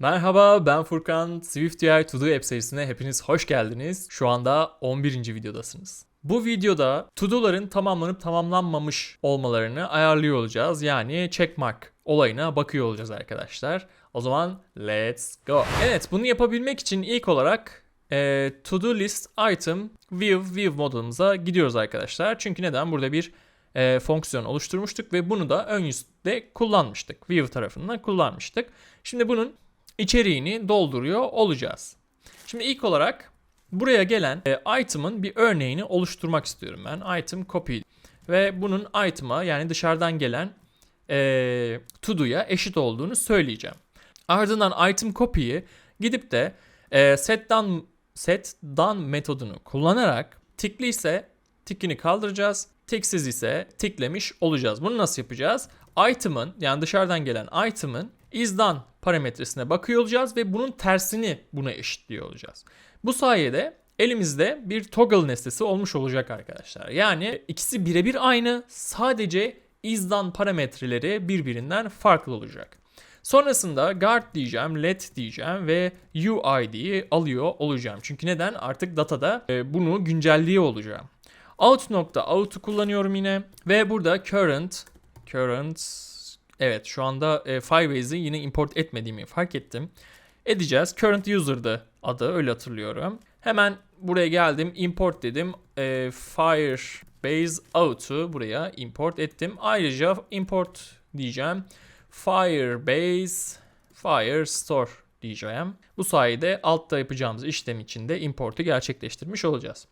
Merhaba ben Furkan. SwiftUI To Do App serisine hepiniz hoş geldiniz. Şu anda 11. videodasınız. Bu videoda to-do'ların tamamlanıp tamamlanmamış olmalarını ayarlıyor olacağız. Yani checkmark olayına bakıyor olacağız arkadaşlar. O zaman let's go. Evet bunu yapabilmek için ilk olarak e, to-do list item view view modumuza gidiyoruz arkadaşlar. Çünkü neden? Burada bir e, fonksiyon oluşturmuştuk ve bunu da ön yüzde kullanmıştık. View tarafından kullanmıştık. Şimdi bunun içeriğini dolduruyor olacağız. Şimdi ilk olarak buraya gelen e, item'ın bir örneğini oluşturmak istiyorum ben. Item copy ve bunun item'a yani dışarıdan gelen e, to do'ya eşit olduğunu söyleyeceğim. Ardından item copy'yi gidip de e, set done, set done metodunu kullanarak tikli ise tikini kaldıracağız. Tiksiz ise tiklemiş olacağız. Bunu nasıl yapacağız? Item'ın yani dışarıdan gelen item'ın is done parametresine bakıyor olacağız ve bunun tersini buna eşitliyor olacağız. Bu sayede elimizde bir toggle nesnesi olmuş olacak arkadaşlar. Yani ikisi birebir aynı sadece is done parametreleri birbirinden farklı olacak. Sonrasında guard diyeceğim, let diyeceğim ve UID'yi alıyor olacağım. Çünkü neden? Artık datada e, bunu güncelliyor olacağım. Out nokta out'u kullanıyorum yine ve burada current current evet şu anda e, Firebase'i yine import etmediğimi fark ettim. Edeceğiz. Current user'dı adı öyle hatırlıyorum. Hemen buraya geldim import dedim. E, Firebase out'u buraya import ettim. Ayrıca import diyeceğim. Firebase Firestore diyeceğim. Bu sayede altta yapacağımız işlem için de importu gerçekleştirmiş olacağız.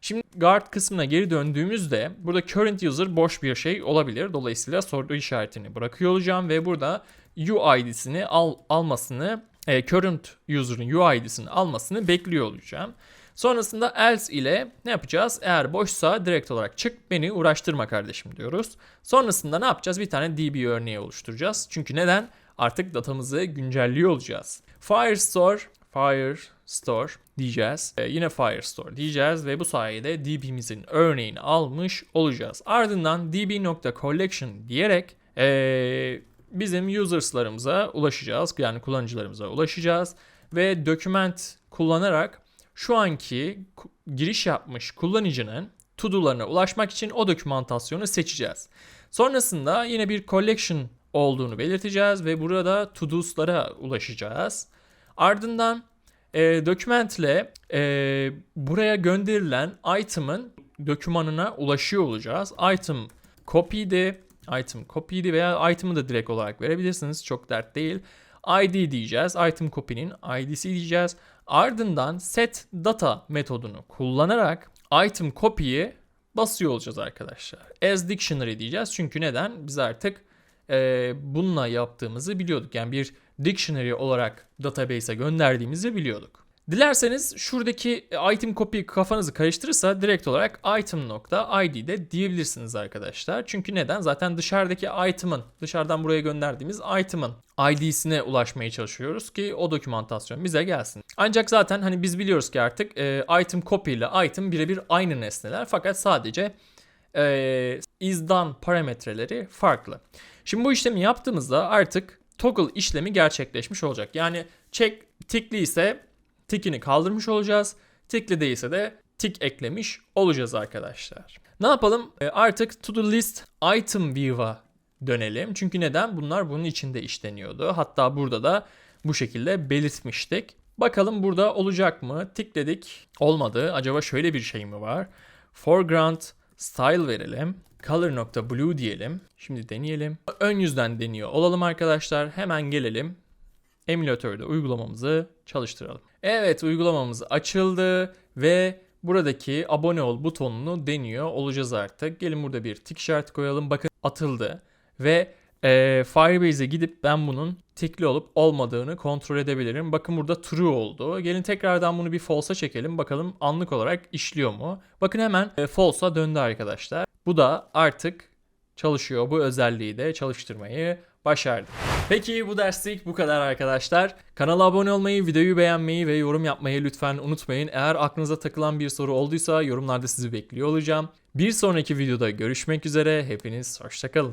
Şimdi guard kısmına geri döndüğümüzde burada current user boş bir şey olabilir. Dolayısıyla soru işaretini bırakıyor olacağım ve burada UID'sini al, almasını, e, current user'ın UID'sini almasını bekliyor olacağım. Sonrasında else ile ne yapacağız? Eğer boşsa direkt olarak çık beni uğraştırma kardeşim diyoruz. Sonrasında ne yapacağız? Bir tane DB örneği oluşturacağız. Çünkü neden? Artık datamızı güncelliyor olacağız. Firestore, Firestore diyeceğiz. Ee, yine Firestore diyeceğiz ve bu sayede DB'mizin örneğini almış olacağız. Ardından db.collection diyerek ee, bizim users'larımıza ulaşacağız. Yani kullanıcılarımıza ulaşacağız ve document kullanarak şu anki giriş yapmış kullanıcının to-do'larına ulaşmak için o dokümantasyonu seçeceğiz. Sonrasında yine bir collection olduğunu belirteceğiz ve burada to-do's'lara ulaşacağız. Ardından e, documentle e, buraya gönderilen item'ın dokümanına ulaşıyor olacağız. Item copy'di, item copy'di veya item'ı da direkt olarak verebilirsiniz. Çok dert değil. ID diyeceğiz. Item copy'nin ID'si diyeceğiz. Ardından set data metodunu kullanarak item copy'yi basıyor olacağız arkadaşlar. As dictionary diyeceğiz. Çünkü neden? Biz artık e, bununla yaptığımızı biliyorduk. Yani bir dictionary olarak database'e gönderdiğimizi biliyorduk. Dilerseniz şuradaki item copy kafanızı karıştırırsa direkt olarak item.id de diyebilirsiniz arkadaşlar. Çünkü neden? Zaten dışarıdaki item'ın, dışarıdan buraya gönderdiğimiz item'ın ID'sine ulaşmaya çalışıyoruz ki o dokümantasyon bize gelsin. Ancak zaten hani biz biliyoruz ki artık e, item copy ile item birebir aynı nesneler fakat sadece e, is done parametreleri farklı. Şimdi bu işlemi yaptığımızda artık toggle işlemi gerçekleşmiş olacak. Yani check tikli ise tikini kaldırmış olacağız. Tikli değilse de tik eklemiş olacağız arkadaşlar. Ne yapalım? E, artık to do list item view'a dönelim. Çünkü neden? Bunlar bunun içinde işleniyordu. Hatta burada da bu şekilde belirtmiştik. Bakalım burada olacak mı? Tikledik. Olmadı. Acaba şöyle bir şey mi var? Foreground style verelim. Color.blue diyelim. Şimdi deneyelim. Ön yüzden deniyor olalım arkadaşlar. Hemen gelelim. Emülatörde uygulamamızı çalıştıralım. Evet uygulamamız açıldı ve buradaki abone ol butonunu deniyor olacağız artık. Gelin burada bir tik işareti koyalım. Bakın atıldı ve e, Firebase'e gidip ben bunun tikli olup olmadığını kontrol edebilirim. Bakın burada true oldu. Gelin tekrardan bunu bir false'a çekelim. Bakalım anlık olarak işliyor mu? Bakın hemen e, false'a döndü arkadaşlar. Bu da artık çalışıyor. Bu özelliği de çalıştırmayı başardı. Peki bu derslik bu kadar arkadaşlar. Kanala abone olmayı, videoyu beğenmeyi ve yorum yapmayı lütfen unutmayın. Eğer aklınıza takılan bir soru olduysa yorumlarda sizi bekliyor olacağım. Bir sonraki videoda görüşmek üzere. Hepiniz hoşçakalın.